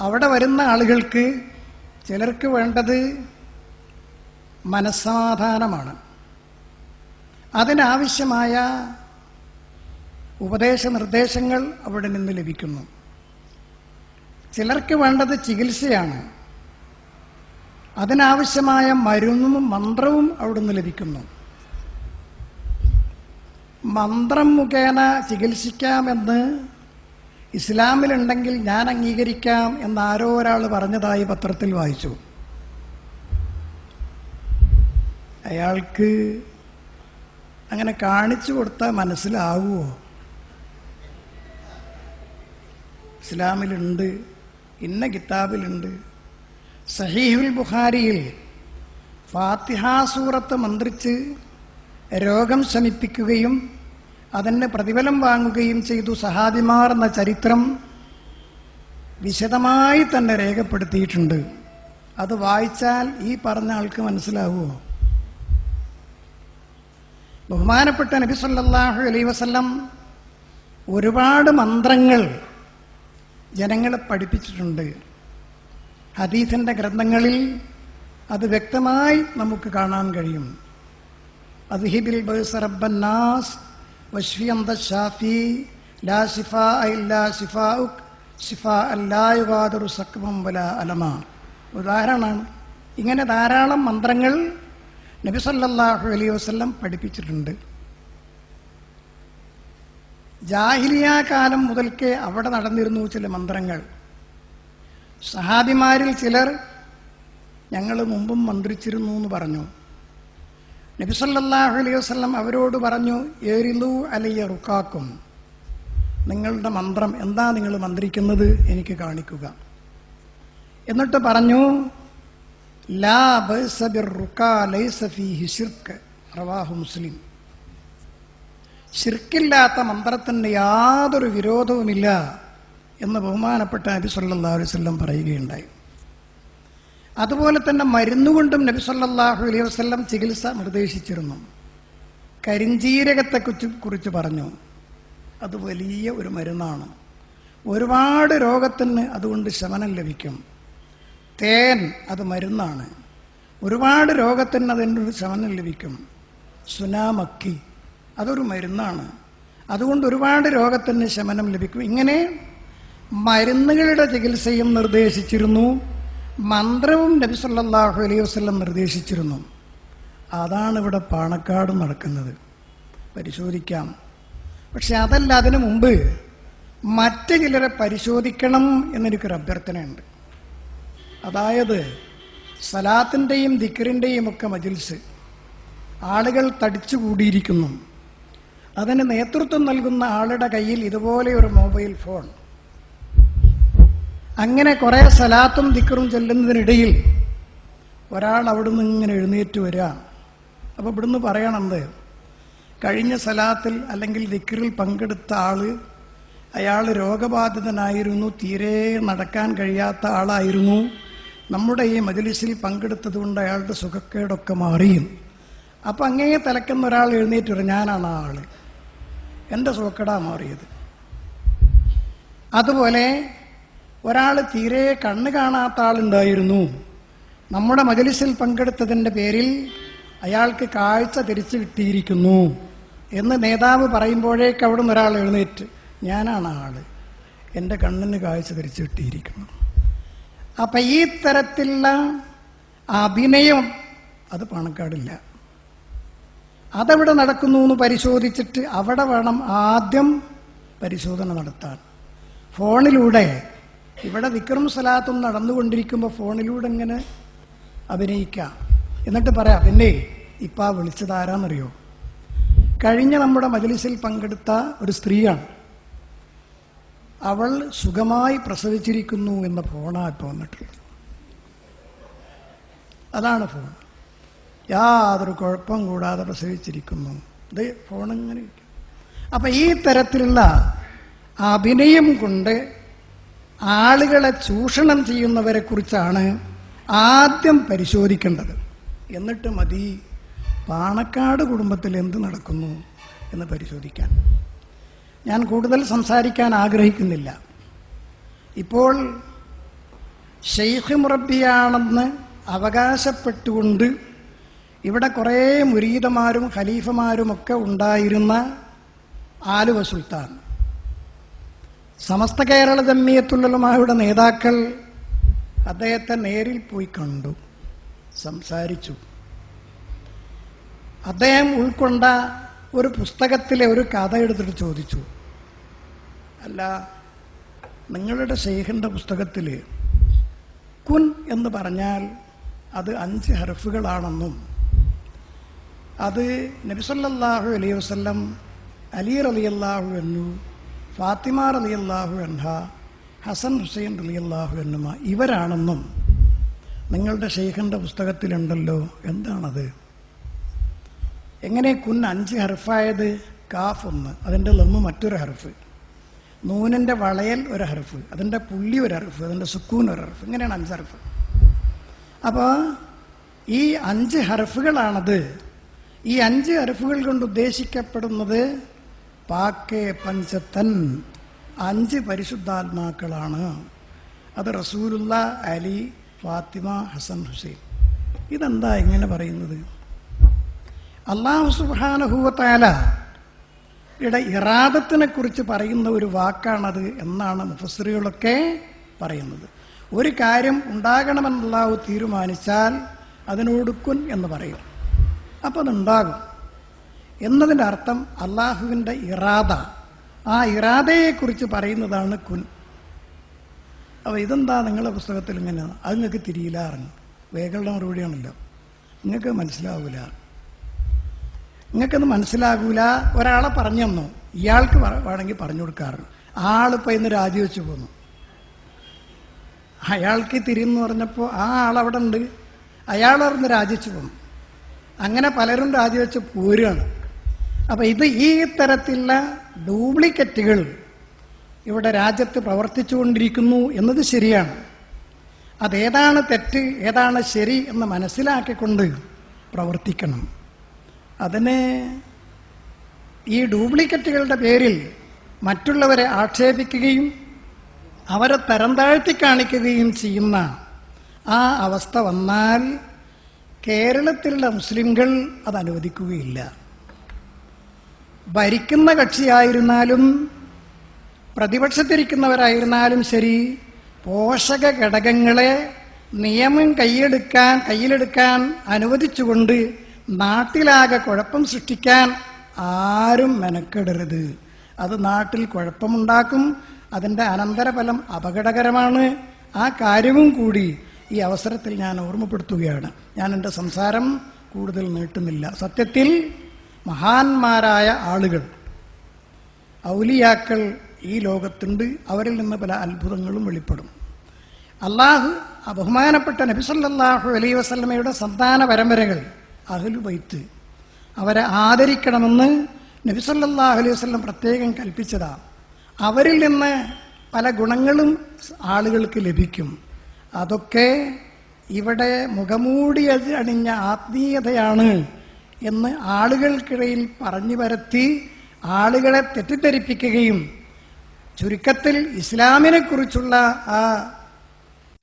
അവിടെ വരുന്ന ആളുകൾക്ക് ചിലർക്ക് വേണ്ടത് മനസ്സമാധാനമാണ് അതിനാവശ്യമായ ഉപദേശ നിർദ്ദേശങ്ങൾ അവിടെ നിന്ന് ലഭിക്കുന്നു. ചിലർക്ക് വേണ്ടത് ചികിത്സയാണ്. അതിനാവശ്യമായ മരുന്നും മന്ത്രവും അവിടെ നിന്ന് ലഭിക്കുന്നു. മന്ത്രം മുഖേന ചികിത്സിക്കാമെന്ന് ഇസ്ലാമിലുണ്ടെങ്കിൽ ഞാൻ അംഗീകരിക്കാം എന്ന് ആരോ ഒരാൾ പറഞ്ഞതായി പത്രത്തിൽ വായിച്ചു. അയാൾക്ക് അങ്ങനെ കാണിച്ചു കൊടുത്താൽ മനസ്സിലാവുമോ ഇസ്ലാമിലുണ്ട് ഇന്ന കിതാബിലുണ്ട്. സഹീഹുൽ ബുഖാരിയിൽ ഫാത്തിഹാസൂറത്ത് മന്ത്രിച്ച് രോഗം ശമിപ്പിക്കുകയും അതിന് പ്രതിഫലം വാങ്ങുകയും ചെയ്തു. സഹാദിമാർ എന്ന ചരിത്രം വിശദമായി തന്നെ രേഖപ്പെടുത്തിയിട്ടുണ്ട്. അത് വായിച്ചാൽ ഈ പറഞ്ഞ ആൾക്ക് മനസ്സിലാവുമോ ബഹുമാനപ്പെട്ട നബി സല്ലാഹു അലൈ വസ്ലം ഒരുപാട് മന്ത്രങ്ങൾ ജനങ്ങളെ പഠിപ്പിച്ചിട്ടുണ്ട്. ഹദീസിന്റെ ഗ്രന്ഥങ്ങളിൽ അത് വ്യക്തമായി നമുക്ക് കാണാൻ കഴിയും. അദ്ഹിബിൽ ബസ് റബ്ബന്നാസ് ഉദാഹരണമാണ് ഇങ്ങനെ ധാരാളം മന്ത്രങ്ങൾ നബി സല്ലല്ലാഹു അലൈഹി വസല്ലം പഠിപ്പിച്ചിട്ടുണ്ട്. ജാഹിലിയ കാലം മുതൽക്കേ അവിടെ നടന്നിരുന്നു ചില മന്ത്രങ്ങൾ. സഹാബിമാരിൽ ചിലർ ഞങ്ങൾ മുമ്പും മന്ത്രിച്ചിരുന്നു എന്ന് പറഞ്ഞു. നബിസല്ലാഹു അലൈഹി വസ്ലം അവരോട് പറഞ്ഞു ഏരിലു അലയ്യ റുക്കാക്കും നിങ്ങളുടെ മന്ത്രം എന്താ നിങ്ങൾ മന്ത്രിക്കുന്നത് എനിക്ക് കാണിക്കുക. എന്നിട്ട് പറഞ്ഞു ലാ റവാഹു മുസ്ലിം. ശിർക്കില്ലാത്ത മന്ത്രത്തിന് യാതൊരു വിരോധവുമില്ല എന്ന് ബഹുമാനപ്പെട്ട നബി അലൈഹി വസല്ലം പറയുകയുണ്ടായി. അതുപോലെ തന്നെ മരുന്നുകൊണ്ടും നബി സല്ലാഹു അലൈഹി വസല്ലം ചികിത്സ നിർദ്ദേശിച്ചിരുന്നു. കരിഞ്ജീരകത്തെ കുറിച്ച് കുറിച്ച് പറഞ്ഞു. അത് വലിയ ഒരു മരുന്നാണ്. ഒരുപാട് രോഗത്തിന് അതുകൊണ്ട് ശമനം ലഭിക്കും. തേൻ അത് മരുന്നാണ്. ഒരുപാട് രോഗത്തിന് അതിന്റെ ശമനം ലഭിക്കും. സുനാമക്കി അതൊരു മരുന്നാണ്. അതുകൊണ്ട് ഒരുപാട് രോഗത്തിന് ശമനം ലഭിക്കും. ഇങ്ങനെ മരുന്നുകളുടെ ചികിത്സയും നിർദ്ദേശിച്ചിരുന്നു. മന്ത്രവും നബി സല്ലല്ലാഹു അലൈഹി വസ്ലം നിർദ്ദേശിച്ചിരുന്നു. അതാണ് ഇവിടെ പാണക്കാട് നടക്കുന്നത്. പരിശോധിക്കാം. പക്ഷെ അതല്ല അതിനു മുമ്പ് മറ്റ് ചിലരെ പരിശോധിക്കണം എന്നെനിക്കൊരു അഭ്യർത്ഥനയുണ്ട്. അതായത് സലാത്തിന്റെയും ദിക്കറിന്റെയും ഒക്കെ മജിൽസ് ആളുകൾ തടിച്ചു കൂടിയിരിക്കുന്നു. അതിന് നേതൃത്വം നൽകുന്ന ആളുടെ കയ്യിൽ ഇതുപോലെ ഒരു മൊബൈൽ ഫോൺ. അങ്ങനെ കുറെ സലാത്തും ദിക്കറും ചെല്ലുന്നതിനിടയിൽ ഒരാൾ അവിടുന്ന് ഇങ്ങനെ എഴുന്നേറ്റ് വരിക. അപ്പോൾ ഇവിടുന്ന് പറയണത് കഴിഞ്ഞ സലാത്തിൽ അല്ലെങ്കിൽ ദിക്കറിൽ പങ്കെടുത്ത ആൾ അയാൾ രോഗബാധിതനായിരുന്നു തീരെ നടക്കാൻ കഴിയാത്ത ആളായിരുന്നു. നമ്മുടെ ഈ മജലിസിൽ പങ്കെടുത്തത് കൊണ്ട് അയാളുടെ സുഖക്കേടൊക്കെ മാറിയും അപ്പം അങ്ങേ തലക്കുന്ന ഒരാൾ എഴുന്നേറ്റ് ഞാനാണ് ആ ആൾ. എന്റെ സുഖക്കേടാ മാറിയത്. അതുപോലെ ഒരാൾ തീരെ കണ്ണ് കാണാത്ത ആളുണ്ടായിരുന്നു. നമ്മുടെ മജലിസിൽ പങ്കെടുത്തതിന്റെ പേരിൽ അയാൾക്ക് കാഴ്ച തിരിച്ചു കിട്ടിയിരിക്കുന്നു എന്ന് നേതാവ് പറയുമ്പോഴേക്ക് അവിടെ നിന്ന് ഒരാൾ എഴുന്നേറ്റ് ഞാനാണ് ആൾ എന്റെ കണ്ണിന് കാഴ്ച തിരിച്ചു കിട്ടിയിരിക്കുന്നു. അപ്പം ഈ തരത്തിലുള്ള അഭിനയം അത് പണക്കാടില്ല. അതെവിടെ നടക്കുന്നു എന്ന് പരിശോധിച്ചിട്ട് അവിടെ വേണം ആദ്യം പരിശോധന നടത്താൻ. ഫോണിലൂടെ ഇവിടെ വിക്രം സലാത്തും നടന്നുകൊണ്ടിരിക്കുമ്പോൾ ഫോണിലൂടെ ഇങ്ങനെ അഭിനയിക്കാം. എന്നിട്ട് പറയാം പിന്നെ ഇപ്പം ആ വിളിച്ചത് ആരാന്നറിയോ? കഴിഞ്ഞ നമ്മുടെ മജലിസിൽ പങ്കെടുത്ത ഒരു സ്ത്രീയാണ്. അവൾ സുഖമായി പ്രസവിച്ചിരിക്കുന്നു എന്ന ഫോണാണ് ഇപ്പോൾ വന്നിട്ടുള്ളത്. അതാണ് ഫോൺ. യാതൊരു കുഴപ്പം കൂടാതെ പ്രസവിച്ചിരിക്കുന്നു. ഇത് ഫോൺ ഇരിക്കും. ഈ തരത്തിലുള്ള അഭിനയം കൊണ്ട് ആളുകളെ ചൂഷണം ചെയ്യുന്നവരെ കുറിച്ചാണ് ആദ്യം പരിശോധിക്കേണ്ടത്. എന്നിട്ട് മതി പാണക്കാട് കുടുംബത്തിൽ എന്ത് നടക്കുന്നു എന്ന് പരിശോധിക്കാൻ. ഞാൻ കൂടുതൽ സംസാരിക്കാൻ ആഗ്രഹിക്കുന്നില്ല. ഇപ്പോൾ ഷെയ്ഖ് മുറബിയാണെന്ന് അവകാശപ്പെട്ടുകൊണ്ട് ഇവിടെ കുറേ മുരീതമാരും ഖലീഫമാരുമൊക്കെ ഉണ്ടായിരുന്ന ആലുവ സുൽത്താൻ. സമസ്ത കേരള ജമ്മിയത്തുള്ളലുമായുടെ നേതാക്കൾ അദ്ദേഹത്തെ നേരിൽ പോയി കണ്ടു സംസാരിച്ചു. അദ്ദേഹം ഉൾക്കൊണ്ട ഒരു പുസ്തകത്തിലെ ഒരു കഥ എടുത്തിട്ട് ചോദിച്ചു. അല്ല നിങ്ങളുടെ ഷെയ്ഖിന്റെ പുസ്തകത്തിൽ കുൻ എന്ന് പറഞ്ഞാൽ അത് അഞ്ച് ഹർഫുകളാണെന്നും അത് നബിസല്ലാഹു അലൈഹി വസ്ലം അലി റലിയല്ലാഹു എന്നു ഫാത്തിമ റലിയല്ലാഹു അൻഹ ഹസൻ ഹുസൈൻ റലിയല്ലാഹു എന്നുമ ഇവരാണെന്നും നിങ്ങളുടെ ഷെയ്ഖിന്റെ പുസ്തകത്തിലുണ്ടല്ലോ എന്താണത്? എങ്ങനെ കുൻ അഞ്ച് ഹർഫായത്? കാഫ് ഒന്ന്. അതിന്റെ ലമ്മ് മറ്റൊരു ഹർഫ്. നൂനിന്റെ വളയൽ ഒരു ഹർഫ്. അതിന്റെ പുള്ളി ഒരു ഹർഫ്. അതിന്റെ സുക്കൂൻ ഒരു ഹർഫ്. ഇങ്ങനെയാണ് അഞ്ച് ഹർഫ്. അപ്പോൾ ഈ അഞ്ച് ഹർഫുകളാണത്. ഈ അഞ്ച് ഹർഫുകൾ കൊണ്ട് ഉദ്ദേശിക്കപ്പെടുന്നത് പാക്കെ പഞ്ചത്തൻ അഞ്ച് പരിശുദ്ധാത്മാക്കളാണ്. അത് റസൂലുള്ള അലി ഫാത്തിമ ഹസൻ ഹുസൈൻ. ഇതെന്താ ഇങ്ങനെ പറയുന്നത്? അള്ളാഹു സുബാനഹുവത്താല യുടെ ഇറാദത്തിനെ കുറിച്ച് പറയുന്ന ഒരു വാക്കാണത് എന്നാണ് മുഫസറികളൊക്കെ പറയുന്നത്. ഒരു കാര്യം ഉണ്ടാകണമെന്നുള്ള തീരുമാനിച്ചാൽ അതിനോട് കുൻ എന്ന് പറയും. അപ്പോൾ അതുണ്ടാകും എന്നതിന്റെ അർത്ഥം അള്ളാഹുവിന്റെ ഇറാദ. ആ ഇറാദയെക്കുറിച്ച് പറയുന്നതാണ് കുൻ. അപ്പോൾ ഇതെന്താ നിങ്ങളുടെ പുസ്തകത്തിൽ ഇങ്ങനെ? അത് നിങ്ങൾക്ക് തിരിയില്ലാറുണ്ട് വേഗളുടെ മറുപടിയാണല്ലോ. നിങ്ങൾക്ക് മനസ്സിലാവില്ല നിങ്ങൾക്കത് മനസ്സിലാകൂല. ഒരാളെ പറഞ്ഞു തന്നു. ഇയാൾക്ക് വേണമെങ്കിൽ പറഞ്ഞു കൊടുക്കാറുണ്ട് ആളിപ്പോൾ ഇന്ന് രാജിവെച്ച് പോന്നു. അയാൾക്ക് തിരിയെന്ന് പറഞ്ഞപ്പോൾ ആ ആളവിടെ ഉണ്ട്. അയാൾ അറിഞ്ഞ് രാജിച്ചു പോന്നു. അങ്ങനെ പലരും രാജിവെച്ച് പോരുകയാണ്. അപ്പം ഇത് ഈ തരത്തിലുള്ള ഡ്യൂപ്ലിക്കറ്റുകൾ ഇവിടെ രാജ്യത്ത് പ്രവർത്തിച്ചുകൊണ്ടിരിക്കുന്നു എന്നത് ശരിയാണ്. അതേതാണ് തെറ്റ് ഏതാണ് ശരി എന്ന് മനസ്സിലാക്കിക്കൊണ്ട് പ്രവർത്തിക്കണം. അതിന് ഈ ഡ്യൂപ്ലിക്കറ്റുകളുടെ പേരിൽ മറ്റുള്ളവരെ ആക്ഷേപിക്കുകയും അവരെ തരം താഴ്ത്തി കാണിക്കുകയും ചെയ്യുന്ന ആ അവസ്ഥ വന്നാൽ കേരളത്തിലുള്ള മുസ്ലിംകൾ അത് അനുവദിക്കുകയില്ല. ഭരിക്കുന്ന കക്ഷിയായിരുന്നാലും പ്രതിപക്ഷത്തിരിക്കുന്നവരായിരുന്നാലും ശരി പോഷക ഘടകങ്ങളെ നിയമം കൈയെടുക്കാൻ കയ്യിലെടുക്കാൻ അനുവദിച്ചുകൊണ്ട് നാട്ടിലാകെ കുഴപ്പം സൃഷ്ടിക്കാൻ ആരും മെനക്കെടരുത്. അത് നാട്ടിൽ കുഴപ്പമുണ്ടാക്കും അതിന്റെ അനന്തരഫലം അപകടകരമാണ്. ആ കാര്യവും കൂടി ഈ അവസരത്തിൽ ഞാൻ ഓർമ്മപ്പെടുത്തുകയാണ്. ഞാൻ എന്റെ സംസാരം കൂടുതൽ നീട്ടുന്നില്ല. സത്യത്തിൽ മഹാന്മാരായ ആളുകൾ ഔലിയാക്കൾ ഈ ലോകത്തുണ്ട്. അവരിൽ നിന്ന് പല അത്ഭുതങ്ങളും വെളിപ്പെടും. അള്ളാഹു ആ ബഹുമാനപ്പെട്ട നബിസല്ലാഹു അലൈ വസ്ലമയുടെ സന്താന പരമ്പരകൾ അഹലു ബൈത്ത് അവരെ ആദരിക്കണമെന്ന് നബിസല്ലാഹു അലൈഹി വസ്ലം പ്രത്യേകം കൽപ്പിച്ചതാണ് അവരിൽ നിന്ന് പല ഗുണങ്ങളും ആളുകൾക്ക് ലഭിക്കും. അതൊക്കെ ഇവിടെ മുഖമൂടി അണിഞ്ഞ ആത്മീയതയാണ് എന്ന് ആളുകൾക്കിടയിൽ പറഞ്ഞു പരത്തി ആളുകളെ തെറ്റിദ്ധരിപ്പിക്കുകയും ചുരുക്കത്തിൽ ഇസ്ലാമിനെക്കുറിച്ചുള്ള ആ